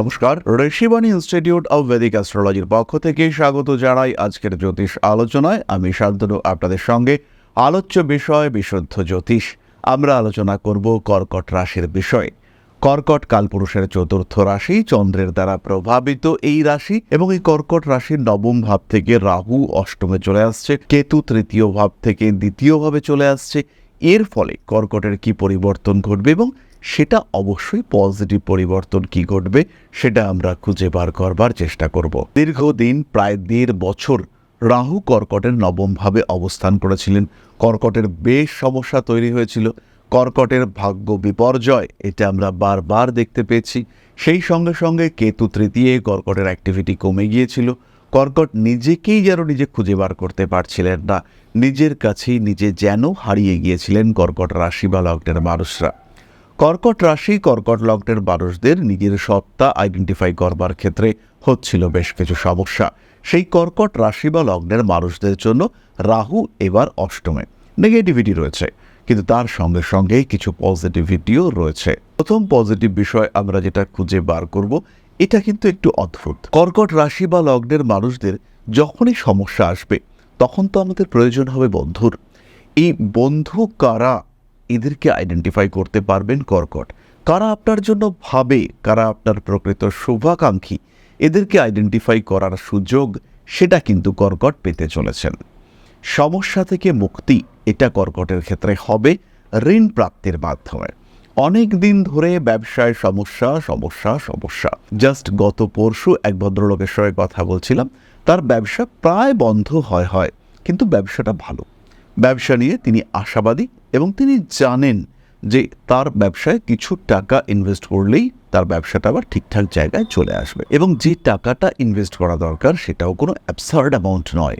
নমস্কার Rishibani institute of Vedic অ্যাস্ট্রোলজির পক্ষ থেকে স্বাগত জানাই আজকের জ্যোতিষ আলোচনায়। আমি শান্তনু, আপনাদের সঙ্গে আলোচ্য বিষয় বিশুদ্ধ জ্যোতিষ। আমরা আলোচনা করব কর্কট রাশির বিষয়ে। কর্কট কালপুরুষের চতুর্থ রাশি, চন্দ্রের দ্বারা প্রভাবিত এই রাশি এবং এই কর্কট রাশির নবম ভাব থেকে রাহু অষ্টমে চলে আসছে, কেতু তৃতীয় ভাব থেকে দ্বিতীয় ভাবে চলে আসছে। এর ফলে কর্কটের কি পরিবর্তন ঘটবে এবং সেটা অবশ্যই পজিটিভ পরিবর্তন কি ঘটবে সেটা আমরা খুঁজে বার করবার চেষ্টা করব। দীর্ঘদিন, প্রায় দেড় বছর রাহু কর্কটের নবমভাবে অবস্থান করেছিলেন। কর্কটের বেশ সমস্যা তৈরি হয়েছিল। কর্কটের ভাগ্য বিপর্যয়, এটা আমরা বারবার দেখতে পেয়েছি। সেই সঙ্গে সঙ্গে কেতু তৃতীয় কর্কটের অ্যাক্টিভিটি কমে গিয়েছিল। কর্কট নিজেকেই যেন নিজে খুঁজে বার করতে পারছিলেন না। নিজের কাছেই নিজে যেন হারিয়ে গিয়েছিলেন কর্কট রাশি বা লগ্নের মানুষরা। কর্কট রাশি, কর্কট লগ্নের মানুষদের নিজের সত্তা আইডেন্টিফাই করবার ক্ষেত্রে হচ্ছিল বেশ কিছু সমস্যা। সেই কর্কট রাশি বা লগ্নের মানুষদের জন্য রাহু এবার অষ্টমে। নেগেটিভিটি রয়েছে, কিন্তু তার সঙ্গে সঙ্গে কিছু পজিটিভিটিও রয়েছে। প্রথম পজিটিভ বিষয় আমরা যেটা খুঁজে বার করব, এটা কিন্তু একটু অদ্ভুত। কর্কট রাশি বা লগ্নের মানুষদের যখনই সমস্যা আসবে, তখন তো আমাদের প্রয়োজন হবে বন্ধুর। এই বন্ধু কারা এদেরকে আইডেন্টিফাই করতে পারবেন কর্কট। কারা আপনার জন্য ভাবে, কারা আপনার প্রকৃত শুভাকাঙ্ক্ষী, এদেরকে আইডেন্টিফাই করার সুযোগ, সেটা কিন্তু কর্কট পেতে চলেছেন। সমস্যা থেকে মুক্তি, এটা কর্কটের ক্ষেত্রে হবে ঋণ প্রাপ্তির মাধ্যমে। অনেক দিন ধরে ব্যবসায় সমস্যা সমস্যা সমস্যা। জাস্ট গত পরশু এক ভদ্রলোকের সঙ্গে কথা বলছিলাম, তার ব্যবসা প্রায় বন্ধ হয় হয়। কিন্তু ব্যবসাটা ভালো। ব্যবসা নিয়ে তিনি আশাবাদী এবং তিনি জানেন যে তার ব্যবসায় কিছু টাকা ইনভেস্ট করলেই তার ব্যবসাটা আবার ঠিকঠাক জায়গায় চলে আসবে। এবং যে টাকাটা ইনভেস্ট করা দরকার সেটাও কোনো অ্যাবসার্ড অ্যামাউন্ট নয়।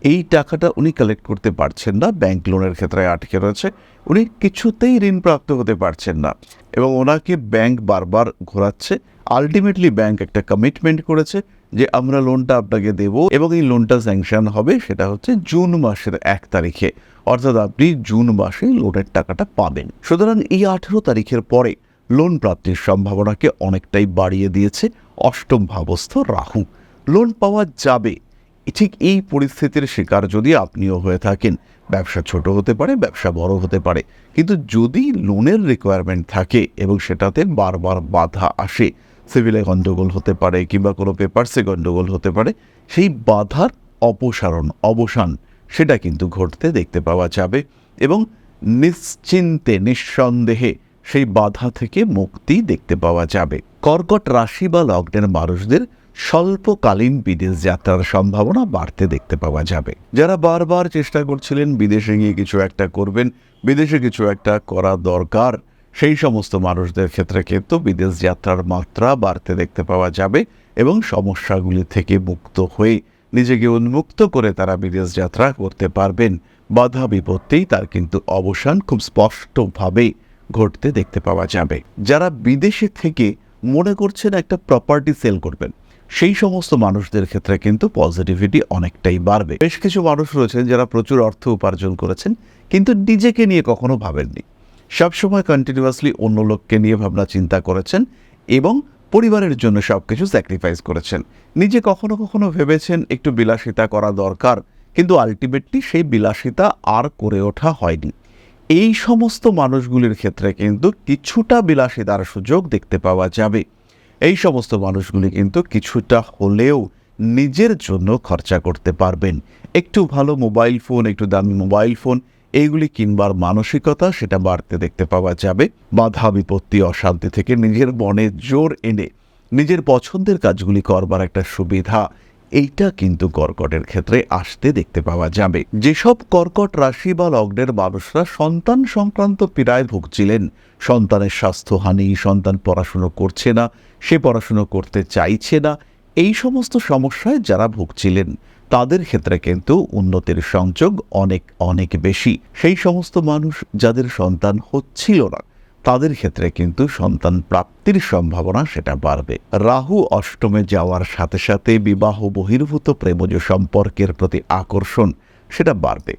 এই টাকাটা উনি কালেক্ট করতে পারছেন না ব্যাংক লোনের ক্ষেত্রে আটকে রয়েছে। উনি কিছুতেই ঋণ প্রাপ্ত হতে পারছেন না এবং ওনাকে ব্যাংক বারবার ঘোরাচ্ছে। আলটিমেটলি ব্যাংক একটা কমিটমেন্ট করেছে। যে আমরা লোনটা আপনাকে দেব এবং এই লোনটা স্যাংশন হবে সেটা হচ্ছে জুন মাসের এক তারিখে। অর্থাৎ আপনি জুন মাসে লোনের টাকাটা পাবেন। সুতরাং এই আঠেরো তারিখের পরে লোন প্রাপ্তির সম্ভাবনাকে অনেকটাই বাড়িয়ে দিয়েছে অষ্টম ভাবস্থ রাহু। লোন পাওয়া যাবে। ঠিক এই পরিস্থিতির শিকার যদি আপনিও হয়ে থাকেন। ব্যবসা ছোট হতে পারে, ব্যবসা বড় হতে পারে। কিন্তু যদি লোনের রিকোয়ারমেন্ট থাকে এবং সেটাতে বারবার বাধা আসে সিভিলে গণ্ডগোল হতে পারে কিংবা কোনো পেপারসে গণ্ডগোল হতে পারে, সেই বাধার অপসারণ, অবসান, সেটা কিন্তু ঘটতে দেখতে পাওয়া যাবে এবং নিশ্চিন্তে, নিঃসন্দেহে সেই বাধা থেকে মুক্তি দেখতে পাওয়া যাবে। কর্কট রাশি বা লগ্নের মানুষদের স্বল্পকালীন বিদেশ যাত্রার সম্ভাবনা বাড়তে দেখতে পাওয়া যাবে। যারা বারবার চেষ্টা করছিলেন বিদেশে গিয়ে কিছু একটা করবেন, বিদেশে কিছু একটা করা দরকার সেই সমস্ত মানুষদের ক্ষেত্রে কিন্তু বিদেশ যাত্রার মাত্রা বাড়তে দেখতে পাওয়া যাবে এবং সমস্যাগুলি থেকে মুক্ত হয়ে নিজেকে উন্মুক্ত করে তারা বিদেশ যাত্রা করতে পারবেন। বাধা বিপত্তিই তার কিন্তু অবসান খুব স্পষ্টভাবে ঘটতে দেখতে পাওয়া যাবে। যারা বিদেশে থেকে মনে করছেন একটা প্রপার্টি সেল করবেন, সেই সমস্ত মানুষদের ক্ষেত্রে কিন্তু পজিটিভিটি অনেকটাই বাড়বে। বেশ কিছু মানুষ রয়েছেন যারা প্রচুর অর্থ উপার্জন করেছেন, কিন্তু নিজেকে নিয়ে কখনো ভাবেননি। সবসময় কন্টিনিউয়াসলি অন্য লোককে নিয়ে ভাবনা চিন্তা করেছেন এবং পরিবারের জন্য সব কিছু স্যাক্রিফাইস করেছেন। নিজে কখনো কখনো ভেবেছেন একটু বিলাসিতা করা দরকার, কিন্তু আলটিমেটলি সেই বিলাসিতা আর করে ওঠা হয়নি। এই সমস্ত মানুষগুলির ক্ষেত্রে কিন্তু কিছুটা বিলাসিতার সুযোগ দেখতে পাওয়া যাবে। এই সমস্ত মানুষগুলি কিন্তু কিছুটা হলেও নিজের জন্য খরচা করতে পারবেন। একটু ভালো মোবাইল ফোন একটু দামি মোবাইল ফোন এইগুলি কিনবার মানসিকতা সেটা বাড়তে দেখতে পাওয়া যাবে। বাধা, বিপত্তি, অশান্তি থেকে নিজের মনে জোর এনে নিজের পছন্দের কাজগুলি করবার একটা সুবিধা, এইটা কিন্তু কর্কটের ক্ষেত্রে আসতে দেখতে পাওয়া যাবে। যেসব কর্কট রাশি বা লগ্নের মানুষরা সন্তান সংক্রান্ত পীড়ায় ভুগছিলেন, সন্তানের স্বাস্থ্যহানি, সন্তান পড়াশুনো করছে না, সে পড়াশুনো করতে চাইছে না এই সমস্ত সমস্যায় যারা ভুগছিলেন, তাদের ক্ষেত্রে কিন্তু উন্নতির সংযোগ অনেক অনেক বেশি। সেই সমস্ত মানুষ যাদের সন্তান হচ্ছিল না, তাদের ক্ষেত্রে কিন্তু সন্তান প্রাপ্তির সম্ভাবনা সেটা বাড়বে। রাহু অষ্টমে যাওয়ার সাথে সাথে বিবাহ বহির্ভূত প্রেমজ সম্পর্কের প্রতি আকর্ষণ সেটা বাড়বে।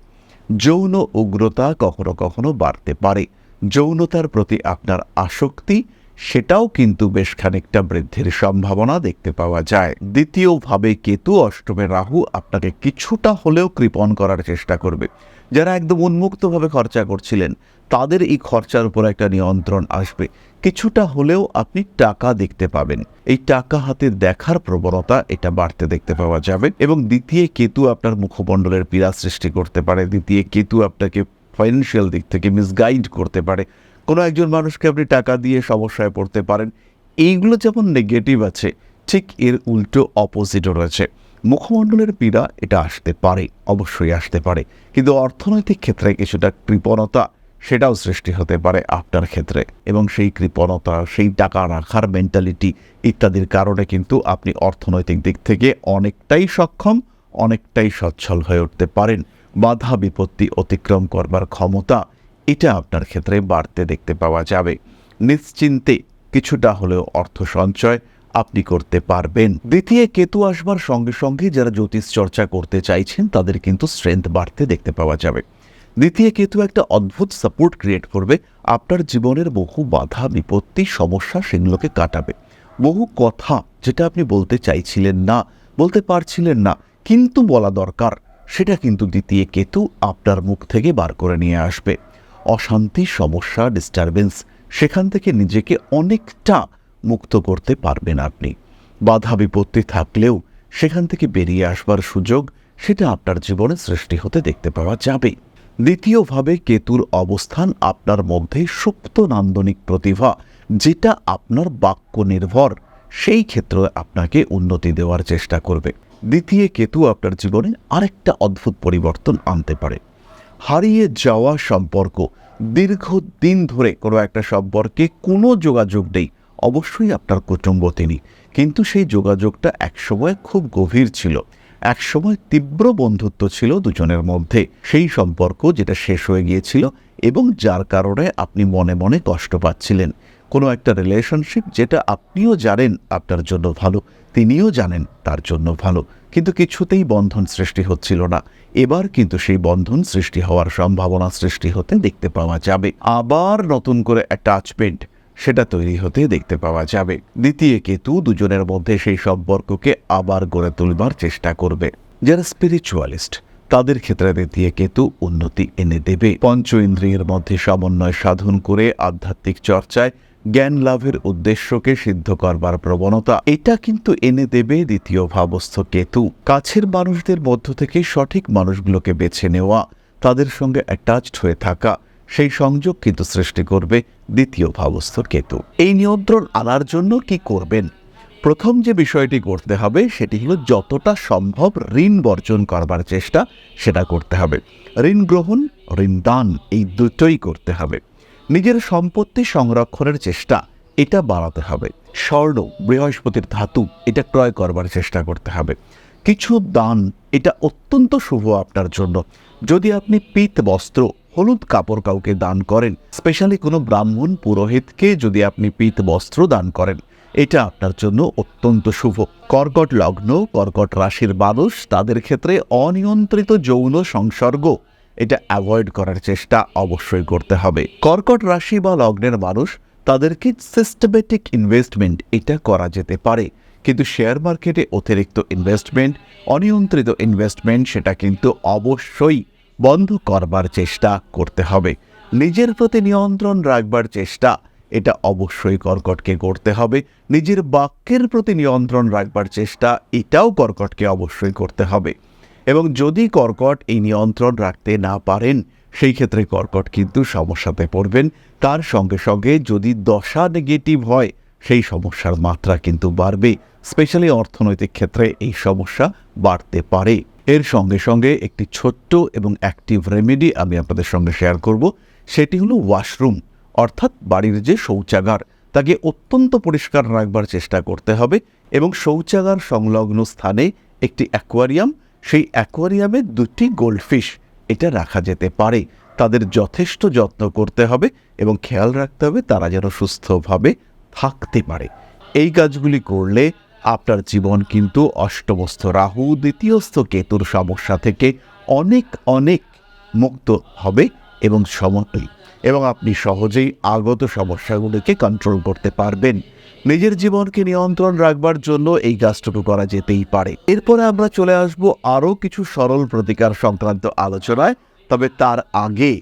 যৌন উগ্রতা কখনো কখনো বাড়তে পারে। যৌনতার প্রতি আপনার আসক্তি সেটাও কিন্তু বেশ খানিকটা বৃদ্ধির সম্ভাবনা দেখতে পাওয়া যায়। দ্বিতীয়ভাবে কেতু অষ্টমে রাহু আপনাকে কিছুটা হলেও কৃপণ করার চেষ্টা করবে। যারা একদম উন্মুক্তভাবে খরচা করছিলেন, তাদের এই খরচার উপর একটা নিয়ন্ত্রণ আসবে। কিছুটা হলেও আপনি টাকা দেখতে পাবেন। এই টাকা হাতে দেখার প্রবণতা এটা বাড়তে দেখতে পাওয়া যাবে এবং দ্বিতীয় কেতু আপনার মুখমণ্ডলের পীড়া সৃষ্টি করতে পারে। দ্বিতীয় কেতু আপনাকে ফাইন্যান্সিয়াল দিক থেকে মিসগাইড করতে পারে। কোনো একজন মানুষকে আপনি টাকা দিয়ে সমস্যায় পড়তে পারেন, এইগুলো যেমন নেগেটিভ আছে, ঠিক এর উল্টো অপোজিটও রয়েছে। মুখমণ্ডলের পীড়া এটা আসতে পারে, অবশ্যই আসতে পারে, কিন্তু অর্থনৈতিক ক্ষেত্রে কিছুটা কৃপণতা সেটাও সৃষ্টি হতে পারে আপনার ক্ষেত্রে। এবং সেই কৃপণতা, সেই টাকা রাখার মেন্টালিটি ইত্যাদির কারণে কিন্তু আপনি অর্থনৈতিক দিক থেকে অনেকটাই সক্ষম, অনেকটাই সচ্ছল হয়ে উঠতে পারেন। বাধা বিপত্তি অতিক্রম করবার ক্ষমতা এটা আপনার ক্ষেত্রে বাড়তে দেখতে পাওয়া যাবে। নিশ্চিন্তে কিছুটা হলেও অর্থ সঞ্চয় আপনি করতে পারবেন। দ্বিতীয় কেতু আসবার সঙ্গে সঙ্গে যারা জ্যোতিষ চর্চা করতে চাইছেন, তাদের কিন্তু স্ট্রেংথ বাড়তে দেখতে পাওয়া যাবে। দ্বিতীয় কেতু একটা অদ্ভুত সাপোর্ট ক্রিয়েট করবে। আপনার জীবনের বহু বাধা, বিপত্তি, সমস্যা সেগুলোকে কাটাবে। বহু কথা যেটা আপনি বলতে চাইছিলেন না, বলতে পারছিলেন না, কিন্তু বলা দরকার। সেটা কিন্তু দ্বিতীয় কেতু আপনার মুখ থেকে বার করে নিয়ে আসবে। অশান্তি, সমস্যা ডিস্টারবেন্স সেখান থেকে নিজেকে অনেকটা মুক্ত করতে পারবেন আপনি। বাধা বিপত্তি থাকলেও সেখান থেকে বেরিয়ে আসবার সুযোগ সেটা আপনার জীবনে সৃষ্টি হতে দেখতে পাওয়া যাবে। দ্বিতীয়ভাবে কেতুর অবস্থান আপনার মধ্যে সুপ্ত নান্দনিক প্রতিভা যেটা আপনার বাক্য নির্ভর সেই ক্ষেত্রে আপনাকে উন্নতি দেওয়ার চেষ্টা করবে। দ্বিতীয় কেতু আপনার জীবনে আরেকটা অদ্ভুত পরিবর্তন আনতে পারে। হারিয়ে যাওয়া সম্পর্ক দীর্ঘদিন ধরে কোনো একটা সম্পর্কে কোনো যোগাযোগ নেই। অবশ্যই আপনার কুটুম্ব তিনি। কিন্তু সেই যোগাযোগটা একসময় খুব গভীর ছিল। একসময় তীব্র বন্ধুত্ব ছিল দুজনের মধ্যে। সেই সম্পর্ক যেটা শেষ হয়ে গিয়েছিল এবং যার কারণে আপনি মনে মনে কষ্ট পাচ্ছিলেন। কোনো একটা রিলেশনশিপ যেটা আপনিও জানেন আপনার জন্য ভালো, তিনিও জানেন তার জন্য ভালো, কিন্তু কিছুতেই বন্ধন সৃষ্টি হচ্ছিল না। এবার কিন্তু সেই বন্ধন সৃষ্টি হওয়ার সম্ভাবনা সৃষ্টি হতে দেখতে পাওয়া যাবে। আবার নতুন করে অ্যাটাচমেন্ট সেটা তৈরি হতে দেখতে পাওয়া যাবে। দ্বিতীয় কেতু দুজনের মধ্যে সেই সম্পর্ককে আবার গড়ে তুলবার চেষ্টা করবে। যারা স্পিরিচুয়ালিস্ট তাদের ক্ষেত্রে দ্বিতীয় কেতু উন্নতি এনে দেবে। পঞ্চ ইন্দ্রিয়ের মধ্যে সমন্বয় সাধন করে আধ্যাত্মিক চর্চায় জ্ঞান লাভের উদ্দেশ্যকে সিদ্ধ করবার প্রবণতা। এটা কিন্তু এনে দেবে দ্বিতীয় ভাবস্থ কেতু। কাছের মানুষদের মধ্য থেকে সঠিক মানুষগুলোকে বেছে নেওয়া, তাদের সঙ্গে অ্যাটাচড হয়ে থাকা, সেই সংযোগ কিন্তু সৃষ্টি করবে দ্বিতীয় ভাবস্থ কেতু। এই নিয়ন্ত্রণ আনার জন্য কি করবেন? প্রথম যে বিষয়টি করতে হবে, সেটি হলো যতটা সম্ভব ঋণ বর্জন করবার চেষ্টা, সেটা করতে হবে। ঋণ গ্রহণ, ঋণ দান, এই দুটোই করতে হবে। নিজের সম্পত্তি সংরক্ষণের চেষ্টা, এটা বাড়াতে হবে। স্বর্ণ, বৃহস্পতির ধাতু, এটা ক্রয় করবার চেষ্টা করতে হবে। কিছু দান, এটা অত্যন্ত শুভ আপনার জন্য। যদি আপনি পিত, বস্ত্র, হলুদ কাপড় কাউকে দান করেন স্পেশালি কোনো ব্রাহ্মণ পুরোহিতকে যদি আপনি পিত, বস্ত্র দান করেন, এটা আপনার জন্য অত্যন্ত শুভ। কর্কট লগ্ন, কর্কট রাশির মানুষ, তাদের ক্ষেত্রে অনিয়ন্ত্রিত যৌন সংসর্গ এটা অ্যাভয়েড করার চেষ্টা অবশ্যই করতে হবে। কর্কট রাশি বা লগ্নের মানুষ, তাদেরকে সিস্টেমেটিক ইনভেস্টমেন্ট এটা করা যেতে পারে। কিন্তু শেয়ার মার্কেটে অতিরিক্ত ইনভেস্টমেন্ট অনিয়ন্ত্রিত ইনভেস্টমেন্ট সেটা কিন্তু অবশ্যই বন্ধ করবার চেষ্টা করতে হবে। নিজের প্রতি নিয়ন্ত্রণ রাখবার চেষ্টা, এটা অবশ্যই কর্কটকে করতে হবে। নিজের বাক্যের প্রতি নিয়ন্ত্রণ রাখবার চেষ্টা, এটাও কর্কটকে অবশ্যই করতে হবে। এবং যদি কর্কট এই নিয়ন্ত্রণ রাখতে না পারেন, সেই ক্ষেত্রে কর্কট কিন্তু সমস্যাতে পড়বেন। তার সঙ্গে সঙ্গে যদি দশা নেগেটিভ হয়, সেই সমস্যার মাত্রা কিন্তু বাড়বে। স্পেশালি অর্থনৈতিক ক্ষেত্রে এই সমস্যা বাড়তে পারে। এর সঙ্গে সঙ্গে একটি ছোট্ট এবং অ্যাক্টিভ রেমেডি আমি আপনাদের সঙ্গে শেয়ার করব। সেটি হলো ওয়াশরুম অর্থাৎ বাড়ির যে শৌচাগার, তাকে অত্যন্ত পরিষ্কার রাখবার চেষ্টা করতে হবে এবং শৌচাগার সংলগ্ন স্থানে একটি অ্যাকোয়ারিয়াম সেই অ্যাকোয়ারিয়ামে দুটি গোল্ডফিশ, এটা রাখা যেতে পারে। তাদের যথেষ্ট যত্ন করতে হবে এবং খেয়াল রাখতে হবে তারা যেন সুস্থভাবে থাকতে পারে। এই কাজগুলি করলে আপনার জীবন কিন্তু অষ্টমস্থ রাহু, দ্বিতীয়স্থ কেতুর সমস্যা থেকে অনেক অনেক মুক্ত হবে এবং সময় এবং আপনি সহজেই আগত সমস্যাগুলিকে কন্ট্রোল করতে পারবেন। নিজের জীবনকে নিয়ন্ত্রণ রাখবার জন্য এই কাজটুকু করা যেতেই পারে। এরপরে আমরা চলে আসব আরও কিছু সরল প্রতিকার সংক্রান্ত আলোচনায়, তবে তার আগে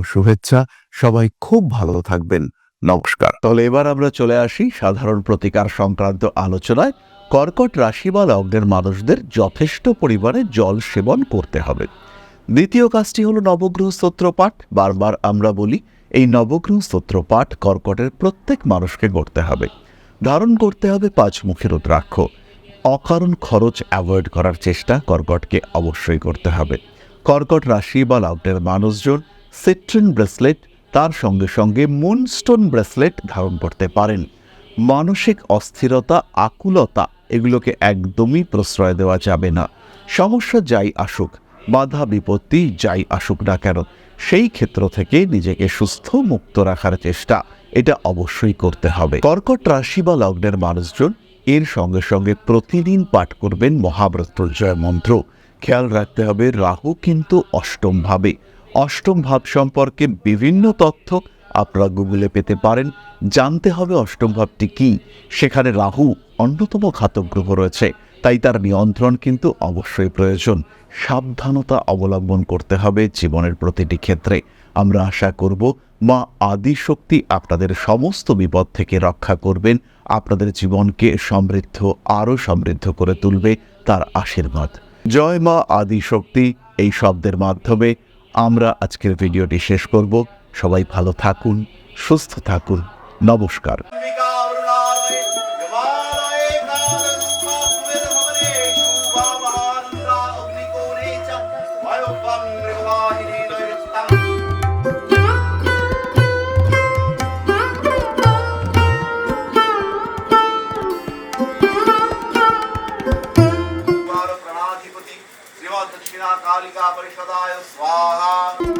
শুভেচ্ছা। সবাই খুব ভালো থাকবেন। নমস্কার। তাহলে এবার আমরা চলে আসি সাধারণ প্রতিকার সংক্রান্ত আলোচনায়। কর্কট রাশি বা লগ্নের মানুষদের যথেষ্ট পরিমাণে জল সেবন করতে হবে। দ্বিতীয় কাজটি হলো নবগ্রহ স্তোত্র পাঠ বারবার আমরা বলি, এই নবগ্রহ স্তোত্র পাঠ কর্কটের প্রত্যেক মানুষকে করতে হবে। ধারণ করতে হবে পাঁচ পাঁচমুখী রুদ্রাক্ষ। অকারণ খরচ অ্যাভয়েড করার চেষ্টা কর্কটকে অবশ্যই করতে হবে। কর্কট রাশি বা লগ্নের মানুষজন সিট্রিন ব্রেসলেট তার সঙ্গে সঙ্গে মুনস্টোন ব্রেসলেট ধারণ করতে পারেন। মানসিক অস্থিরতা, আকুলতা এগুলোকে একদমই প্রশ্রয় দেওয়া যাবে না। সমস্যা যাই আসুক, বাধা বিপত্তি যাই আসুক না কেন, সেই ক্ষেত্র থেকে নিজেকে সুস্থ মুক্ত রাখার চেষ্টা, এটা অবশ্যই করতে হবে। কর্কট রাশি বা লগ্নের মানুষজন এর সঙ্গে সঙ্গে প্রতিদিন পাঠ করবেন মহামৃত্যুঞ্জয় মন্ত্র। খেয়াল রাখতে হবে, রাহু কিন্তু অষ্টম ভাবে। অষ্টম ভাব সম্পর্কে বিভিন্ন তথ্য আপনারা গুগলে পেতে পারেন। জানতে হবে অষ্টম ভাবটি কি। সেখানে রাহু অন্যতম ঘাতক গ্রহ রয়েছে, তাই তার নিয়ন্ত্রণ কিন্তু অবশ্যই প্রয়োজন। সাবধানতা অবলম্বন করতে হবে জীবনের প্রতিটি ক্ষেত্রে। আমরা আশা করব মা আদিশক্তি আপনাদের সমস্ত বিপদ থেকে রক্ষা করবেন। আপনাদের জীবনকে সমৃদ্ধ, আরও সমৃদ্ধ করে তুলবে তার আশীর্বাদ। জয় মা আদিশক্তি, এই শব্দের মাধ্যমে আমরা আজকের ভিডিওটি শেষ করব। সবাই ভালো থাকুন সুস্থ থাকুন। নমস্কার। Aha.